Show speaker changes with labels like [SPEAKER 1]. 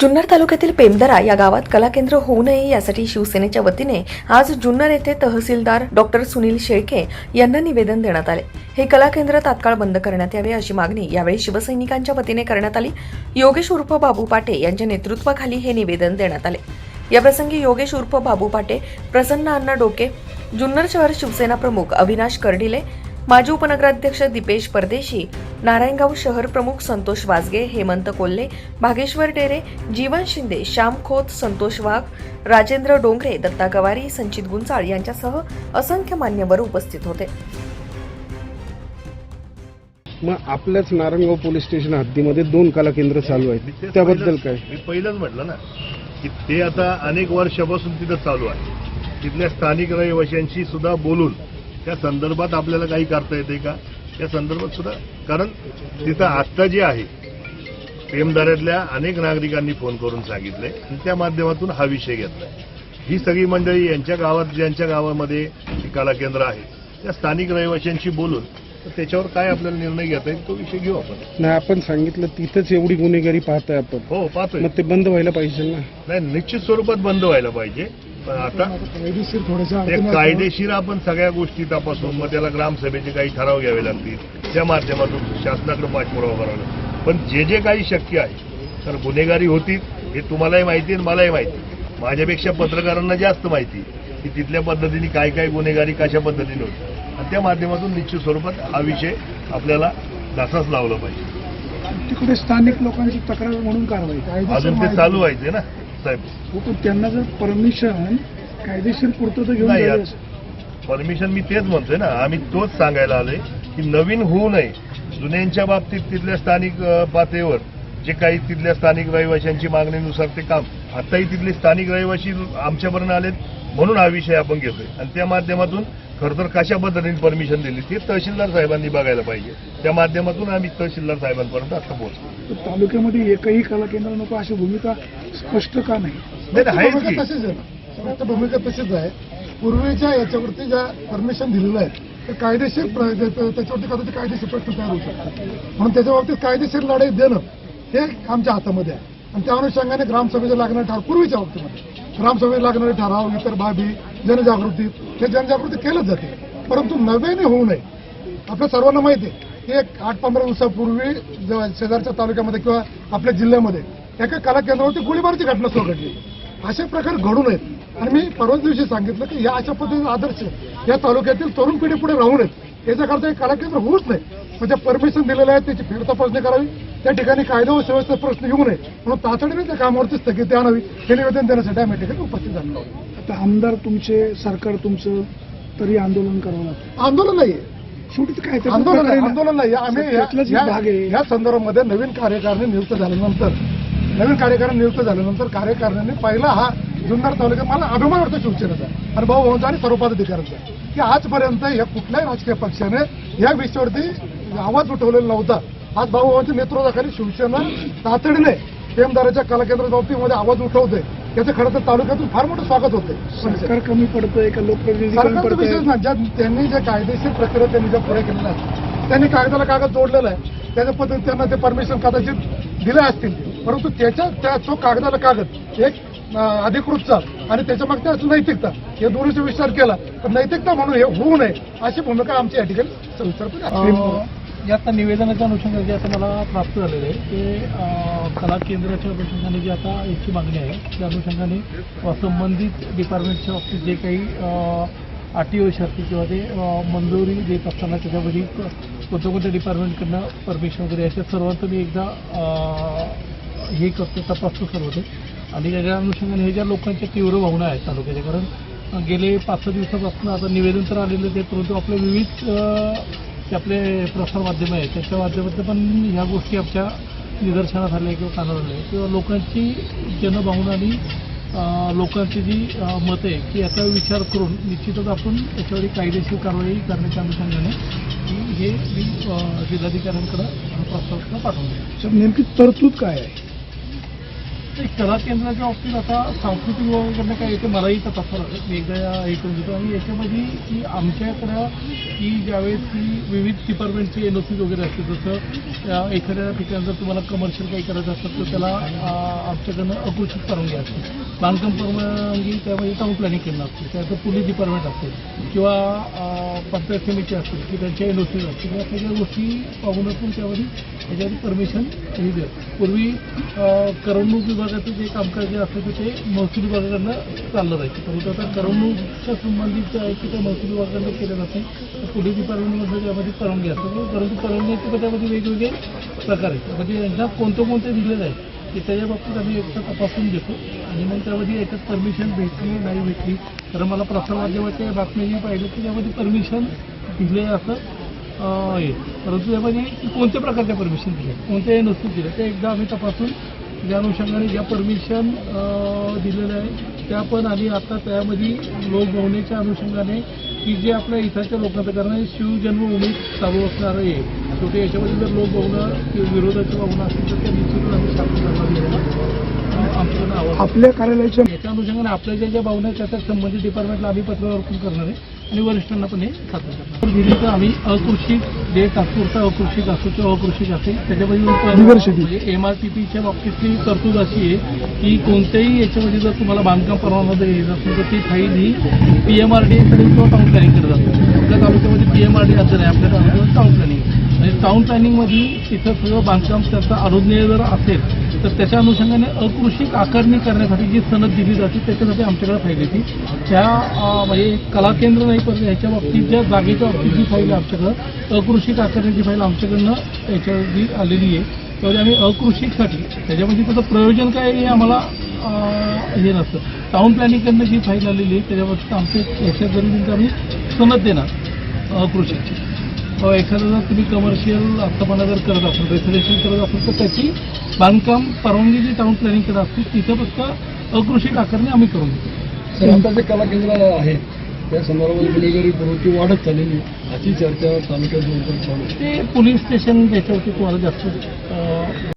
[SPEAKER 1] जुन्नर तालुक्यातील पेमदरा या गावात कला केंद्र होऊ नये यासाठी शिवसेनेच्या वतीने आज जुन्नर येथे तहसीलदार डॉक्टर सुनील शेळके यांना निवेदन देण्यात आले. हे कला केंद्र तात्काळ बंद करण्यात यावे अशी मागणी यावेळी शिवसैनिकांच्या वतीने करण्यात आली. योगेश उर्फ बाबू पाटे यांच्या नेतृत्वाखाली हे निवेदन देण्यात आले. याप्रसंगी योगेश उर्फ बाबू पाटे प्रसन्न अण्णा डोके जुन्नर शहर शिवसेना प्रमुख अविनाश कर्डिले माजी उपनगराध्यक्ष दीपेश परदेशी नारायणगाव शहर प्रमुख संतोष वाजगे हेमंत कोल्हे भागेश्वर डेरे जीवन शिंदे श्याम खोत संतोष वाघ राजेंद्र डोंगरे दत्ता गवारी संचित गुंजाळ यांच्यासह असंख्य मान्यवर उपस्थित होते.
[SPEAKER 2] मग आपल्याच नारायणगाव पोलीस स्टेशन हद्दीमध्ये दोन कला केंद्र चालू आहेत. त्याबद्दल काय?
[SPEAKER 3] मी पहिलंच म्हटलं ना की ते आता अनेक वर्षापासून तिथं चालू आहे. तिथल्या स्थानिक रहिवाशांशी सुद्धा बोलून त्या संदर्भात आपल्याला काही करता येते का? त्या संदर्भात सुद्धा कारण तिथं आत्ता जे आहे प्रेमदाऱ्यातल्या अनेक नागरिकांनी फोन करून सांगितले आणि त्या माध्यमातून हा विषय घेतलाय. ही सगळी मंडळी यांच्या गावात ज्यांच्या गावामध्ये ही कला केंद्र आहे त्या स्थानिक रहिवाशांशी बोलून त्याच्यावर काय आपल्याला निर्णय घेता येईल तो विषय घेऊ आपण.
[SPEAKER 2] नाही आपण सांगितलं तिथंच एवढी गुन्हेगारी पाहताय आपण.
[SPEAKER 3] हो पाहतोय.
[SPEAKER 2] मग ते बंद व्हायला पाहिजे ना.
[SPEAKER 3] नाही निश्चित स्वरूपात बंद व्हायला पाहिजे. पण आता ते कायदेशीर आपण सगळ्या गोष्टी तपासून मग त्याला ग्रामसभेचे काही ठराव घ्यावे लागतील. त्या माध्यमातून शासनाकडे पाठपुरावा करावा लागेल. पण जे जे काही शक्य आहे तर गुन्हेगारी होती हे तुम्हालाही माहिती आणि मलाही माहिती. माझ्यापेक्षा पत्रकारांना जास्त माहिती की तिथल्या पद्धतीने काय काय गुन्हेगारी कशा पद्धतीने होती. आणि त्या माध्यमातून निश्चित स्वरूपात हा विषय आपल्याला घासाच लावला पाहिजे.
[SPEAKER 4] तिकडे स्थानिक लोकांची तक्रार म्हणून कारवाई.
[SPEAKER 3] अजून ते चालू व्हायचे ना. साहेब.
[SPEAKER 4] हो, त्यांना जर परमिशन कायदेशीर पुरतं तर घेऊन.
[SPEAKER 3] परमिशन मी तेच म्हणतोय ना. आम्ही तोच सांगायला आलोय की नवीन होऊ नये. जुन्यांच्या बाबतीत तिथल्या स्थानिक पातळीवर जे काही तिथल्या स्थानिक रहिवाशांची मागणीनुसार ते काम आताही तिथले स्थानिक रहिवाशी आमच्यापर्यंत आलेत म्हणून हा विषय आपण घेतोय. आणि त्या माध्यमातून खरं तर कशा पद्धतीने परमिशन दिली ते तहसीलदार साहेबांनी बघायला पाहिजे. त्या माध्यमातून आम्ही तहसीलदार साहेबांपर्यंत आता पोहोचलो.
[SPEAKER 4] तर तालुक्यामध्ये एकही कला केंद्र नको अशी भूमिका स्पष्ट का नाही?
[SPEAKER 5] सर्वांची भूमिका तशीच आहे. पूर्वीच्या याच्यावरती ज्या परमिशन दिलेलं आहे ते कायदेशीर त्याच्यावरती कदाचित कायदेशीर प्रश्न तयार होऊ शकतात. म्हणून त्याच्या बाबतीत कायदेशीर लढाई देणं हे आमच्या हातामध्ये आहे. आणि त्या अनुषंगाने ग्रामसभेचे लागणारे ठराव पूर्वीच्या बाबतीमध्ये. ग्रामसभेत लागणारे ठराव इतर बाबी जनजागृती हे जनजागृती केलंच जाते. परंतु नव्याने होऊ नये. आपल्या सर्वांना माहिती आहे की एक आठ पंधरा दिवसापूर्वी शेजारच्या तालुक्यामध्ये किंवा आपल्या जिल्ह्यामध्ये एका कला केंद्रावरती गोळीबारची घटना सुरू घडली. असे प्रकार घडू नयेत. आणि मी परवाच दिवशी सांगितलं की या अशा पद्धतीचा आदर्श या तालुक्यातील तरुण पिढी पुढे राहू नयेत. याच्याकरता हे कला केंद्र होऊच नाही म्हणजे परमिशन दिलेलं आहे त्याची फेरतपासणी करावी. त्या ठिकाणी कायदा व सुव्यवस्था प्रश्न येऊ नये म्हणून तातडीने त्या कामावरती स्थगिती आणावी हे निवेदन देण्यासाठी आम्ही ठिकाणी उपस्थित झालो.
[SPEAKER 4] आता आमदार तुमचे सरकार तुमचं तरी आंदोलन करावं लागतं
[SPEAKER 5] आंदोलन नाहीये
[SPEAKER 4] शेवटी काय
[SPEAKER 5] आंदोलन नाही. आंदोलन नाही आम्ही
[SPEAKER 4] भाग आहे.
[SPEAKER 5] या- संदर्भामध्ये नवीन कार्यकारिणी नियुक्त झाल्यानंतर नवीन कार्यकारिणी नियुक्त झाल्यानंतर कार्यकारिणीने पहिला हा जुन्नर तालुक्यात मला अभिमान वाटतो शिवसेनेचा आणि भाऊ भाऊंचा आणि सर्व पदाधिकाऱ्यांचा की आजपर्यंत या कुठल्याही राजकीय पक्षाने या विषयावरती आवाज उठवलेला नव्हता आज भाऊ भाऊंच्या नेतृत्वाखाली शिवसेना तातडीने प्रेमदाराच्या कलाकेंद्र बाबतीमध्ये आवाज उठवते. याचं खरं तर तालुक्यातून फार मोठं स्वागत होते
[SPEAKER 4] सरकार कमी पडतंय का? लोकप्रतिनिधी
[SPEAKER 5] नाही. ज्या त्यांनी जे कायदेशीर प्रक्रिया त्यांनी ज्या पुढे केलेल्या आहेत त्यांनी कागदाला कागद जोडलेला आहे. त्याच्या पद्धतीने त्यांना ते परमिशन कदाचित दिले असतील. परंतु त्याच्या त्या तो कागदाला कागद एक अधिकृतचा आणि त्याच्या मागच्या असं नैतिकता. या दोन्हीचा विचार केला. तर नैतिकता म्हणून हे होऊ नये अशी भूमिका आमच्या या ठिकाणी सविस्तरपणे
[SPEAKER 6] जे या आता निवेदनाच्या अनुषंगाने जे आता मला प्राप्त झालेलं आहे ते कला केंद्राच्या अनुषंगाने जी आता याची मागणी आहे त्या अनुषंगाने संबंधित डिपार्टमेंटच्या बाबतीत जे काही अं, अटी व शर्ती किंवा ते मंजुरी देत असताना त्याच्यामध्ये कोणत्या कोणत्या डिपार्टमेंटकडनं परमिशन वगैरे अशा सर्वांचं मी एकदा हे करतो तपासतो सर्व ते. आणि त्याच्या अनुषंगाने हे ज्या लोकांच्या तीव्र भावना आहेत तालुक्याच्या कारण गेले पाच सहा दिवसापासून आता निवेदन तर आलेलं ते परंतु आपल्या विविध ते आपले प्रसार माध्यम आहे त्याच्या माध्यमातून पण ह्या गोष्टी आमच्या निदर्शनात आल्या किंवा कानावर आल्या किंवा लोकांची जनभावना आणि लोकांची जी मत मतं आहे की याचा विचार करून निश्चितच आपण याच्यावर कायदेशीर कारवाई करण्याच्या अनुषंगाने हे मी अं, पाठवून देईन.
[SPEAKER 4] नेमकी तरतूद काय आहे
[SPEAKER 6] कला केंद्राच्या बाबतीत आता सांस्कृतिक विभागाकडनं काय येते मलाही तपासावं लागेल मी एकदा हे करून देतो आणि याच्यामध्ये की आमच्याकडं की ज्यावेळेस की विविध डिपार्टमेंटचे एन ओ सी वगैरे असते जसं एखाद्या ठिकाणी जर तुम्हाला कमर्शियल काही करायचं असतं तर त्याला आमच्याकडनं अकृषित परवानगी असते. बांधकाम परवानगी त्यामध्ये टाऊन प्लॅनिंग केलं असते त्याचं पोलीस डिपार्टमेंट असते किंवा पंचायत समिती असतील की त्यांच्या एन ओ सी असतील या सगळ्या गोष्टी पाहून आपण त्यामध्ये त्याच्यावर परमिशन हे पूर्वी करमणूक विभाग विभागाचं जे कामकाज जे असतं ते महसूल विभागाकडनं चाललं जायचं. परंतु आता करमणूकच्या संबंधित जे आहे की त्या महसूल विभागाकडनं केलं जाते. पोलीस डिपार्टमेंटमध्ये त्यामध्ये परवानगी असते. परंतु परवानगीचे त्यामध्ये वेगवेगळे प्रकार आहेत. म्हणजे यांना कोणते कोणते दिलेलं आहे की त्याच्या बाबतीत आम्ही एकदा तपासून घेतो. आणि मग त्यामध्ये याच्यात परमिशन भेटली नाही भेटली तर मला प्रसारमाध्यमाच्या बातम्या पाहिलं की त्यामध्ये परमिशन दिले असं आहे. परंतु त्यामध्ये कोणत्या प्रकारच्या परमिशन दिल्या? कोणत्याही नसतील दिल्या. ते एकदा आम्ही तपासून ज्या अनुषंगाने ज्या परमिशन दिलेल्या आहे त्या पण आणि आता त्यामध्ये लोकभवनेच्या अनुषंगाने की जे आपल्या इथाच्या लोकांचं कारण आहे शिवजन्मभूमी चालू असणार आहे. शेवटी याच्यामध्ये जर लोकभवनं किंवा विरोधाच्या भावना असतील तर त्या निश्चितच आम्ही शासन करणार आवाज
[SPEAKER 4] आपल्या कार्यालयाच्या
[SPEAKER 6] याच्या अनुषंगाने आपल्या ज्या ज्या भावना आहेत त्या संबंधित डिपार्टमेंटला आम्ही पत्रव्यवहार करणार आहे. आणि वरिष्ठांना पण हे सादर करणार दिली तर आम्ही अकृषिक जे तात्पुरता अकृषिक असो किंवा अकृषिक असेल त्याच्यामध्ये एम आर टी पीच्या बाबतीतली तरतूद अशी आहे की कोणत्याही याच्यामध्ये जर तुम्हाला बांधकाम परवाना द्यायचं असेल तर ती फाईल ही पी एम आर डी कडे किंवा टाऊन प्लॅनिंगकडे जाते. आपल्या तालुक्यामध्ये पी एम आर डी असं नाही आपल्या तालुक्यामध्ये टाऊन प्लॅनिंग म्हणजे टाऊन प्लॅनिंगमध्ये तिथं सगळं बांधकाम त्याचा अनुज्ञेय जर असेल तर त्याच्या अनुषंगाने अकृषिक आकारणी करण्यासाठी जी सनद दिली जाते त्याच्यासाठी आमच्याकडे फाईल ज्या म्हणजे कला केंद्र नाही पण ह्याच्या बाबतीत ज्या जागेच्या बाबतीत जी फाईल आमच्याकडं अकृषिक आकारणीची फाईल आमच्याकडनं याच्यावरती आलेली आहे. त्यामध्ये आम्ही अकृषिकसाठी त्याच्यामध्ये त्याचं प्रयोजन काय हे आम्हाला हे नसतं. टाऊन प्लॅनिंगकडनं जी फाईल आलेली आहे त्याच्याबाबतीत आमचे याच्या जरुरीचं आम्ही सनद देणार अकृषिकची एखादं जर तुम्ही कमर्शियल आस्थापना जर करत असाल रेसिडेन्शियल करत असाल तर त्याची बांधकाम परवानगी जी टाऊन प्लॅनिंग करत असते तिथं फक्त अकृषिक आकारणी आम्ही करून देतो.
[SPEAKER 7] आता जे कला केंद्र आहे त्या संदर्भात गुन्हेगारी प्रवृत्ती वाढत चाललेली अशी चर्चा तालुक्यात
[SPEAKER 6] ते पोलीस स्टेशन त्याच्यावरती तुम्हाला जास्त